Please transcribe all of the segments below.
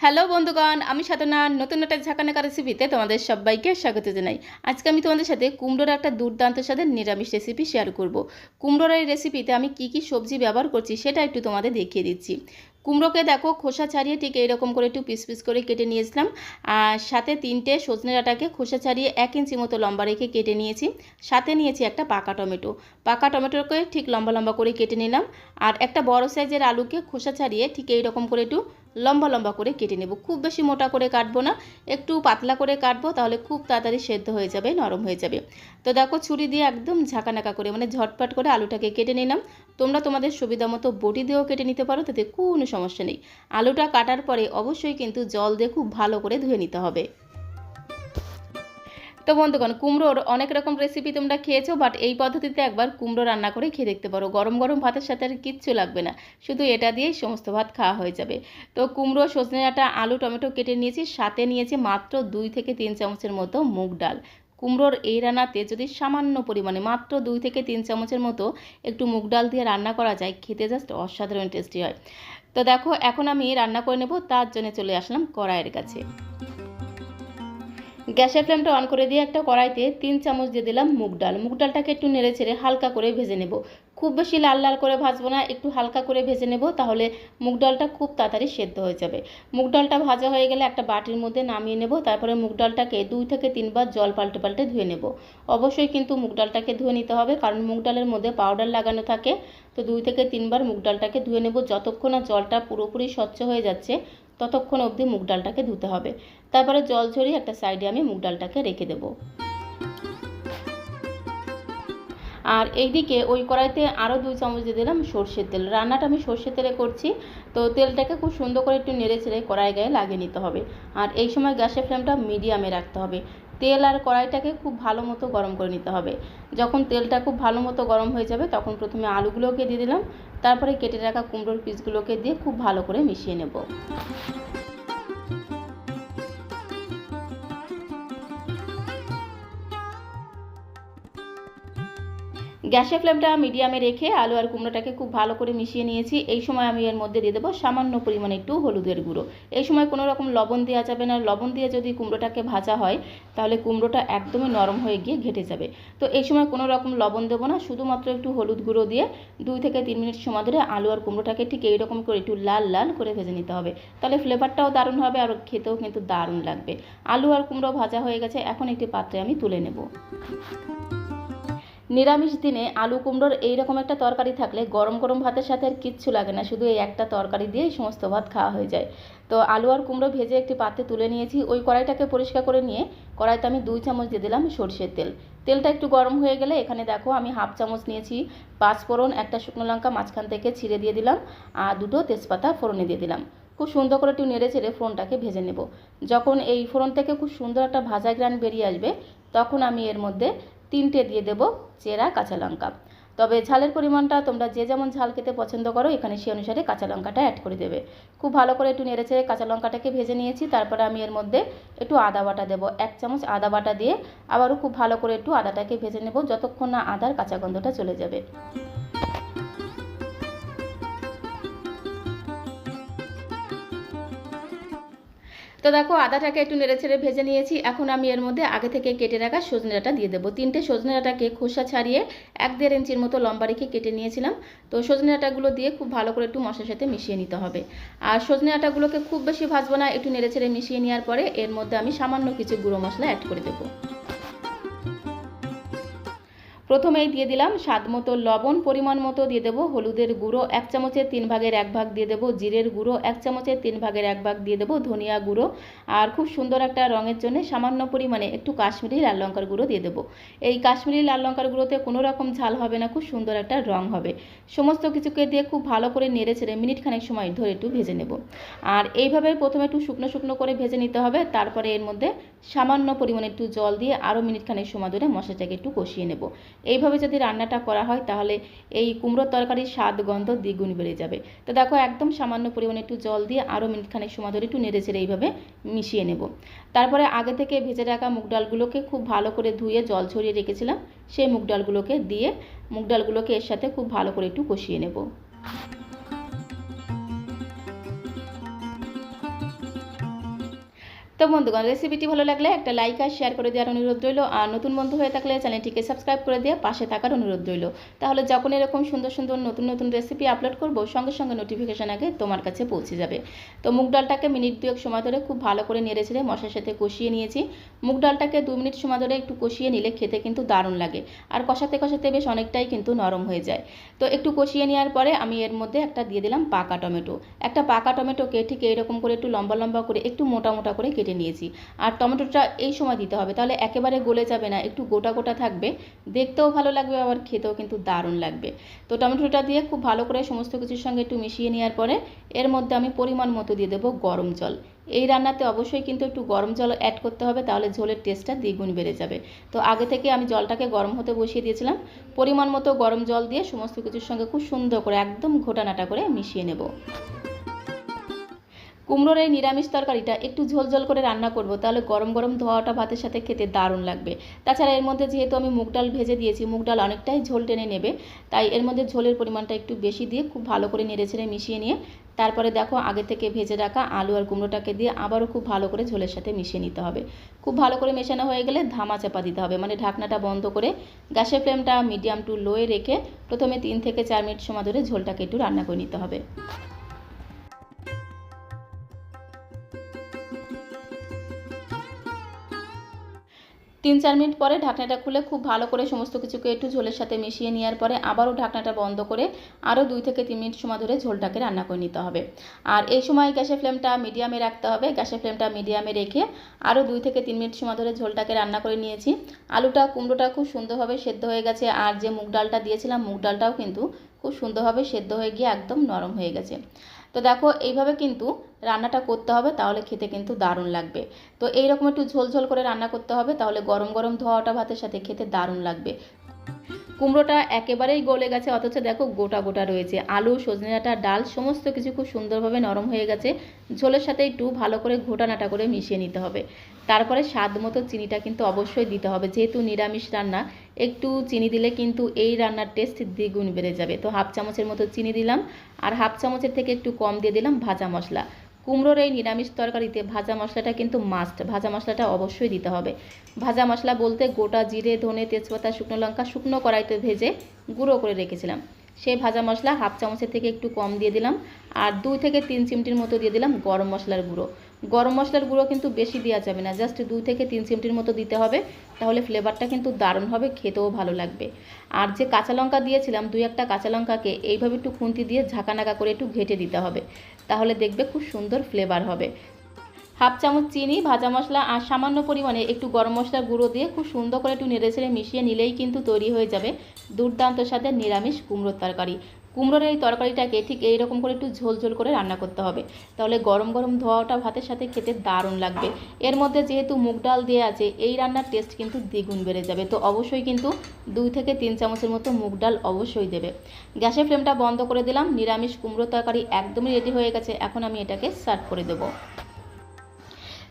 Hello বন্ধুগণ, আমি সাধনা, নতুন একটা ঝাঁকানাকা রেসিপিতে তোমাদের সবাইকে স্বাগত জানাই। আজকে আমি তোমাদের সাথে কুমড়োর একটা দুর্দান্ত স্বাদের নিরামিষ রেসিপি শেয়ার করব। কুমড়োর এই রেসিপিতে আমি কি কি সবজি ব্যবহার করছি সেটা একটু তোমাদের দেখিয়ে দিচ্ছি। কুমড়োকে দেখো খোসা ছাড়িয়ে ঠিক এইরকম করে একটু পিস পিস করে কেটে নিয়েছিলাম। আর সাথে তিনটে সজনে ডাঁটাকে খোসা ছাড়িয়ে এক ইঞ্চি মতো লম্বা রেখে কেটে নিয়েছি। সাথে নিয়েছি একটা পাকা টমেটো। পাকা টমেটোকে ঠিক লম্বা লম্বা করে কেটে নিলাম। আর একটা বড় সাইজের আলুকে খোসা ছাড়িয়ে ঠিক এইরকম করে একটু লম্বা লম্বা করে কেটে নেব। খুব বেশি মোটা করে কাটবো না। একটু পাতলা করে কাটবো তাহলে খুব তাড়াতাড়ি সেদ্ধ হয়ে যাবে, নরম হয়ে যাবে। তো দেখো ছুরি দিয়ে একদম ঝাঁকানাকা করে মানে ঝটপট করে আলুটাকে কেটে নিলাম। তোমরা তোমাদের সুবিধা মতো বটি দিয়েও কেটে নিতে পারো। তাতে কোনো সমস্যা নেই। আলুটা কাটার পরে অবশ্যই কিন্তু জল দিয়ে খুব ভালো করে ধুয়ে নিতে হবে। তো বন্ধুগণ, কুমড়োর অনেক রকম রেসিপি তোমরা খেয়েছো বাট এই পদ্ধতিতে একবার কুমড়ো রান্না করে খেয়ে দেখতে পারো। গরম গরম ভাতের সাথে আর কিচ্ছু লাগবে না, শুধু এটা দিয়েই সমস্ত ভাত খাওয়া হয়ে যাবে। তো কুমড়ো, সজনে ডাঁটা আলু, টমেটো কেটে নিয়েছি, সাথে নিয়েছি মাত্র দুই থেকে তিন চামচের মতো মুগ ডাল। কুমড়োর এই রান্নাতে যদি সামান্য পরিমাণে, মাত্র দুই থেকে তিন চামচের মতো একটু মুগ ডাল দিয়ে রান্না করা যায়, খেতে জাস্ট অসাধারণ টেস্টি হয়। তো দেখো এখন আমি রান্না করে নেব তার জন্য চলে আসলাম কড়াইয়ের কাছে। গ্যাসের ফ্লেমটা অন করে দিয়ে একটা কড়াইতে তিন চামচ দিয়ে দিলাম মুগ ডাল। মুগ ডালটাকে একটু নেড়ে ছেড়ে হালকা করে ভেজে নেব। খুব বেশি লাল লাল করে ভাজবো না, একটু হালকা করে ভেজে নেব, তাহলে মুগ ডালটা খুব তাড়াতাড়ি সেদ্ধ হয়ে যাবে। মুগ ডালটা ভাজা হয়ে গেলে একটা বাটির মধ্যে নামিয়ে নেব, তারপরে মুগ ডালটাকে দুই থেকে তিনবার জল পাল্টে পাল্টে ধুয়ে নেব। অবশ্যই কিন্তু মুগ ডালটাকে ধুয়ে নিতে হবে, কারণ মুগ ডালের মধ্যে পাউডার লাগানো থাকে। তো দুই থেকে তিনবার মুগ ডালটাকে ধুয়ে নেব, যতক্ষণ না জলটা পুরোপুরি স্বচ্ছ হয়ে যাচ্ছে ততক্ষণ অবধি মুগ ডালটাকে ধুতে হবে। তারপরে জল ঝরিয়ে একটা সাইডে আমি মুগ ডালটাকে রেখে দেবো। আর এইদিকে ওই কড়াইতে আরও দুই চামচ দিয়ে দিলাম সর্ষের তেল। রান্নাটা আমি সর্ষের তেলে করছি, তো তেলটাকে খুব সুন্দর করে একটু নেড়ে ছেড়ে কড়াই গায়ে লাগিয়ে নিতে হবে। আর এই সময় গ্যাসের ফ্লেমটা মিডিয়ামে রাখতে হবে। তেল আর কড়াইটাকে খুব ভালো মতো গরম করে নিতে হবে। যখন তেলটা খুব ভালো মতো গরম হয়ে যাবে, তখন প্রথমে আলুগুলোকে দিয়ে দিলাম। তারপরে কেটে রাখা কুমড়োর পিসগুলোকে দিয়ে খুব ভালো করে মিশিয়ে নেব। গ্যাসের ফ্লেমটা মিডিয়ামে রেখে আলু আর কুমড়োটাকে খুব ভালো করে মিশিয়ে নিয়েছি। এই সময় আমি এর মধ্যে দিয়ে দেবো সামান্য পরিমাণে একটু হলুদের গুঁড়ো। এই সময় কোনো রকম লবণ দেওয়া যাবে না। লবণ দিয়ে যদি কুমড়োটাকে ভাজা হয়, তাহলে কুমড়োটা একদমই নরম হয়ে গিয়ে ঘেটে যাবে। তো এই সময় কোনো রকম লবণ দেবো না। শুধুমাত্র একটু হলুদ গুঁড়ো দিয়ে দুই থেকে তিন মিনিট সময় ধরে আলু আর কুমড়োটাকে ঠিক এইরকম করে একটু লাল লাল করে ভেজে নিতে হবে। তাহলে ফ্লেভারটাও দারুণ হবে আর খেতেও কিন্তু দারুণ লাগবে। আলু আর কুমড়ো ভাজা হয়ে গেছে। এখন একটি পাত্রে আমি তুলে নেব। নিরামিষ দিনে আলু কুমড়োর এইরকম একটা তরকারি থাকলে গরম গরম ভাতের সাথে আর কিচ্ছু লাগে না, শুধু এই একটা তরকারি দিয়েই সমস্ত ভাত খাওয়া হয়ে যায়। তো আলু আর কুমড়ো ভেজে একটি পাত্রে তুলে নিয়েছি, ওই কড়াইটাকে পরিষ্কার করে নিয়ে কড়াইতে আমি দুই চামচ দিয়ে দিলাম সর্ষের তেল। তেলটা একটু গরম হয়ে গেলে এখানে দেখো আমি হাফ চামচ নিয়েছি পাঁচ ফোড়ন একটা শুকনো লঙ্কা মাঝখান থেকে ছিঁড়ে দিয়ে দিলাম আর দুটো তেজপাতা ফোড়নে দিয়ে দিলাম। খুব সুন্দর করে একটু নেড়ে চেড়ে ফোড়নটাকে ভেজে নেব। যখন এই ফোড়ন থেকে খুব সুন্দর একটা ভাজা গ্রান বেরিয়ে আসবে, তখন আমি এর মধ্যে তিনটে দিয়ে দেব চেরা কাঁচা লঙ্কা। তবে ঝালের পরিমাণটা তোমরা যে যেমন ঝাল খেতে পছন্দ করো, এখানে সেই অনুসারে কাঁচা লঙ্কাটা অ্যাড করে দেবে। খুব ভালো করে একটু নেড়ে চেড়ে কাঁচা লঙ্কাটাকে ভেজে নিয়েছি, তারপরে আমি এর মধ্যে একটু আদা বাটা দেবো। এক চামচ আদা বাটা দিয়ে আবারও খুব ভালো করে একটু আদাটাকে ভেজে নেব, যতক্ষণ না আদার কাঁচা গন্ধটা চলে যাবে। তো দেখো, আদাটাকে একটু নেড়ে ছেড়ে ভেজে নিয়েছি। এখন আমি এর মধ্যে আগে থেকে কেটে রাখা সজনে ডাঁটা দিয়ে দেবো। তিনটে সজনে ডাঁটাকে খোসা ছাড়িয়ে এক দেড় ইঞ্চির মতো লম্বা রেখে কেটে নিয়েছিলাম। তো সজনে ডাঁটাগুলো দিয়ে খুব ভালো করে একটু মশলার সাথে মিশিয়ে নিতে হবে। আর সজনে ডাঁটাগুলোকে খুব বেশি ভাজবো না, একটু নেড়ে ছেড়ে মিশিয়ে নেওয়ার পরে এর মধ্যে আমি সামান্য কিছু গুঁড়ো মশলা অ্যাড করে দেবো। প্রথমেই দিয়ে দিলাম স্বাদ মতো লবণ, পরিমাণ মতো দিয়ে দেবো হলুদের গুঁড়ো, এক চামচের তিন ভাগের এক ভাগ দিয়ে দেবো জিরের গুঁড়ো, এক চামচের তিন ভাগের এক ভাগ দিয়ে দেবো ধনিয়া গুঁড়ো। আর খুব সুন্দর একটা রঙের জন্য সামান্য পরিমাণে একটু কাশ্মীরি লাল লঙ্কার গুঁড়ো দিয়ে দেবো। এই কাশ্মীরি লাল লঙ্কার গুঁড়োতে কোনো রকম ঝাল হবে না, খুব সুন্দর একটা রং হবে। সমস্ত কিছুকে দিয়ে খুব ভালো করে নেড়ে ছেড়ে মিনিট খানেক সময় ধরে একটু ভেজে নেব। আর এইভাবে প্রথমে একটু শুকনো শুকনো করে ভেজে নিতে হবে, তারপরে এর মধ্যে সামান্য পরিমাণে একটু জল দিয়ে আরও মিনিট খানেক সময় ধরে মশলাটাকে একটু কষিয়ে নেব। এইভাবে যদি রান্নাটা করা হয়, তাহলে এই কুমড়োর তরকারির স্বাদ, গন্ধ দ্বিগুণ বেড়ে যাবে। তো দেখো, একদম সামান্য পরিমাণে একটু জল দিয়ে আরও মিনিট খানেক সময় ধরে একটু নেড়ে ছেড়ে এইভাবে মিশিয়ে নেব। তারপরে আগে থেকে ভেজে রাখা মুগ ডালগুলোকে খুব ভালো করে ধুয়ে জল ছড়িয়ে রেখেছিলাম। সেই মুগ ডালগুলোকে দিয়ে মুগ ডালগুলোকে এর সাথে খুব ভালো করে একটু কষিয়ে নেব। তো বন্ধুগণ রেসিপিটি ভালো লাগলে একটা লাইক আর শেয়ার করে দেওয়ার অনুরোধ রইল। আর নতুন বন্ধু হয়ে থাকলে চ্যানেলটিকে সাবস্ক্রাইব করে দেওয়া পাশে থাকার অনুরোধ রইল। তাহলে যখন এরকম সুন্দর সুন্দর নতুন নতুন রেসিপি আপলোড করব, সঙ্গে সঙ্গে নোটিফিকেশান আগে তোমার কাছে পৌঁছে যাবে। তো মুগ ডালটাকে মিনিট দুয়েক সময় ধরে খুব ভালো করে নেড়ে ছেড়ে মশার সাথে কষিয়ে নিয়েছি। মুগ ডালটাকে দু মিনিট সময় ধরে একটু কষিয়ে নিলে খেতে কিন্তু দারুণ লাগে। আর কষাতে কষাতে বেশ অনেকটাই কিন্তু নরম হয়ে যায়। তো একটু কষিয়ে নেওয়ার পরে আমি এর মধ্যে একটা দিয়ে দিলাম পাকা টমেটো। একটা পাকা টমেটোকে ঠিক এইরকম করে একটু লম্বা লম্বা করে একটু মোটা মোটা করে কেটে নিয়েছি। আর টমেটোটা এই সময় দিতে হবে, তাহলে একেবারে গলে যাবে না, একটু গোটা গোটা থাকবে। দেখতেও ভালো লাগবে, আবার খেতেও কিন্তু দারুণ লাগবে। তো টমেটোটা দিয়ে খুব ভালো করে সমস্ত কিছুর সঙ্গে একটু মিশিয়ে নেওয়ার পরে, এর মধ্যে আমি পরিমাণ মতো দিয়ে দেবো গরম জল। এই রান্নাতে অবশ্যই কিন্তু একটু গরম জল অ্যাড করতে হবে, তাহলে ঝোলের টেস্টটা দ্বিগুণ বেড়ে যাবে। তো আগে থেকে আমি জলটাকে গরম হতে বসিয়ে দিয়েছিলাম। পরিমাণ মতো গরম জল দিয়ে সমস্ত কিছুর সঙ্গে খুব সুন্দর করে, একদম ঘোটানাটা করে মিশিয়ে নেব। কুমড়োর এই নিরামিষ তরকারিটা একটু ঝোল ঝোল করে রান্না করব, তাহলে গরম গরম ধোয়াটা ভাতের সাথে খেতে দারুণ লাগবে। তাছাড়া এর মধ্যে যেহেতু আমি মুগ ডাল ভেজে দিয়েছি, মুগ ডাল অনেকটাই ঝোল টেনে নেবে, তাই এর মধ্যে ঝোলের পরিমাণটা একটু বেশি দিয়ে খুব ভালো করে নেড়ে ছেড়ে মিশিয়ে নিয়ে, তারপরে দেখো আগে থেকে ভেজে রাখা আলু আর কুমড়োটাকে দিয়ে আবারও খুব ভালো করে ঝোলের সাথে মিশিয়ে নিতে হবে। খুব ভালো করে মেশানো হয়ে গেলে ধামা চাপা দিতে হবে মানে ঢাকনাটা বন্ধ করে গ্যাসের ফ্লেমটা মিডিয়াম টু লোয়ে রেখে প্রথমে তিন থেকে চার মিনিট সময় ধরে ঝোলটাকে একটু রান্না করে নিতে হবে। তিন চার মিনিট পরে ঢাকনাটা খুলে খুব ভালো করে সমস্ত কিছুকে একটু ঝোলের সাথে মিশিয়ে নেওয়ার পরে আবারও ঢাকনাটা বন্ধ করে আরও দুই থেকে তিন মিনিট সময় ধরে ঝোলটাকে রান্না করে নিতে হবে। আর এই সময় গ্যাসের ফ্লেমটা মিডিয়ামে রাখতে হবে। গ্যাসের ফ্লেমটা মিডিয়ামে রেখে আরও দুই থেকে তিন মিনিট সময় ধরে ঝোলটাকে রান্না করে নিয়েছি। আলুটা, কুমড়োটা খুব সুন্দরভাবে সেদ্ধ হয়ে গেছে আর যে মুগ ডালটা দিয়েছিলাম, মুগ ডালটাও কিন্তু খুব সুন্দরভাবে সেদ্ধ হয়ে গিয়ে একদম নরম হয়ে গেছে। তো দেখো, এইভাবে কিন্তু রান্নাটা করতে হবে, তাহলে খেতে কিন্তু দারুণ লাগবে। তো এইরকম একটু ঝোল ঝোল করে রান্না করতে হবে, তাহলে গরম গরম ধোয়াটা ভাতের সাথে খেতে দারুণ লাগবে। কুমড়োটা একেবারেই গলে গেছে, অথচ দেখো গোটা গোটা রয়েছে। আলু, সজনে ডাঁটা, ডাল, সমস্ত কিছু খুব সুন্দরভাবে নরম হয়ে গেছে। ঝোলের সাথে একটু ভালো করে ঘোটানাটা করে মিশিয়ে নিতে হবে। তারপরে স্বাদ মতো চিনিটা কিন্তু অবশ্যই দিতে হবে। যেহেতু নিরামিষ রান্না, একটু চিনি দিলে কিন্তু এই রান্নার টেস্ট দ্বিগুণ বেড়ে যাবে। তো হাফ চামচের মতো চিনি দিলাম, আর হাফ চামচের থেকে একটু কম দিয়ে দিলাম ভাজা মশলা। কুমড়োর এই নিরামিষ তরকারিতে ভাজা মশলাটা কিন্তু মাস্ট ভাজা মশলাটা অবশ্যই দিতে হবে। ভাজা মশলা বলতে গোটা জিরে, ধনে, তেজপাতা, শুকনো লঙ্কা, শুকনো কড়াইতে ভেজে গুঁড়ো করে রেখেছিলাম। সেই ভাজা মশলা হাফ চামচের থেকে একটু কম দিয়ে দিলাম। আর দুই থেকে তিন চিমটির মতো দিয়ে দিলাম গরম মশলার গুঁড়ো। গরম মশলার গুঁড়ো কিন্তু বেশি দেওয়া যাবে না। জাস্ট দুই থেকে তিন চিমটির মতো দিতে হবে। তাহলে ফ্লেভারটা কিন্তু দারুণ হবে, খেতেও ভালো লাগবে। আর যে কাঁচা লঙ্কা দিয়েছিলাম, দুই একটা কাঁচা লঙ্কাকে এইভাবে একটু খুন্তি দিয়ে ঝাঁকানাকা করে একটু ঘেটে দিতে হবে। তাহলে দেখবে খুব সুন্দর ফ্লেভার হবে। হাফ চামচ চিনি, ভাজা মশলা আর সামান্য পরিমাণে একটু গরম মশলার গুঁড়ো দিয়ে খুব সুন্দর করে একটু নেড়ে ছেড়ে মিশিয়ে নিলেই কিন্তু তৈরি হয়ে যাবে দুর্দান্ত সাথে নিরামিষ কুমড়োর তরকারি। কুমড়োর এই তরকারিটাকে ঠিক এই রকম করে একটু ঝোল ঝোল করে রান্না করতে হবে। তাহলে গরম গরম ধোয়াটা ভাতের সাথে খেতে দারুণ লাগবে। এর মধ্যে যেহেতু মুগ ডাল দিয়ে আছে, এই রান্নার টেস্ট কিন্তু দ্বিগুণ বেড়ে যাবে। তো অবশ্যই কিন্তু দুই থেকে তিন চামচের মতো মুগ ডাল অবশ্যই দেবে। গ্যাসের ফ্লেমটা বন্ধ করে দিলাম। নিরামিষ কুমড়ো তরকারি একদমই রেডি হয়ে গেছে। এখন আমি এটাকে সার্ভ করে দেবো।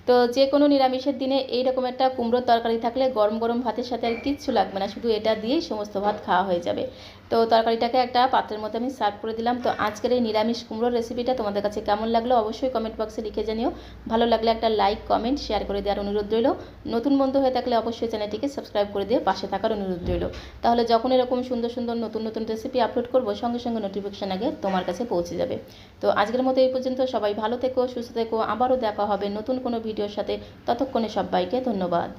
তো যে কোনো নিরামিষের দিনে এইরকম একটা কুমড়োর তরকারি থাকলে গরম গরম ভাতের সাথে আর কিচ্ছু লাগবে না। শুধু এটা দিয়েই সমস্ত ভাত খাওয়া হয়ে যাবে। তো তরকারিটাকে একটা পাত্রের মধ্যে আমি সার্ভ করে দিলাম। তো আজকের এই নিরামিষ কুমড়োর রেসিপিটা তোমাদের কাছে কেমন লাগল অবশ্যই কমেন্ট বক্সে লিখে জানিও। ভালো লাগলে একটা লাইক কমেন্ট শেয়ার করে দেওয়ার অনুরোধ রইল। নতুন বন্ধু হয়ে থাকলে অবশ্যই চ্যানেলটিকে সাবস্ক্রাইব করে দিয়ে পাশে থাকার অনুরোধ রইল। তাহলে যখন এরকম সুন্দর সুন্দর নতুন নতুন রেসিপি আপলোড করব, সঙ্গে সঙ্গে নোটিফিকেশান আগে তোমার কাছে পৌঁছে যাবে। তো আজকের মতো এই পর্যন্ত সবাই ভালো থেকো, সুস্থ থেকো। আবারও দেখা হবে নতুন কোনো ভিডিওর সাথে। ততক্ষণে সবাইকে ধন্যবাদ।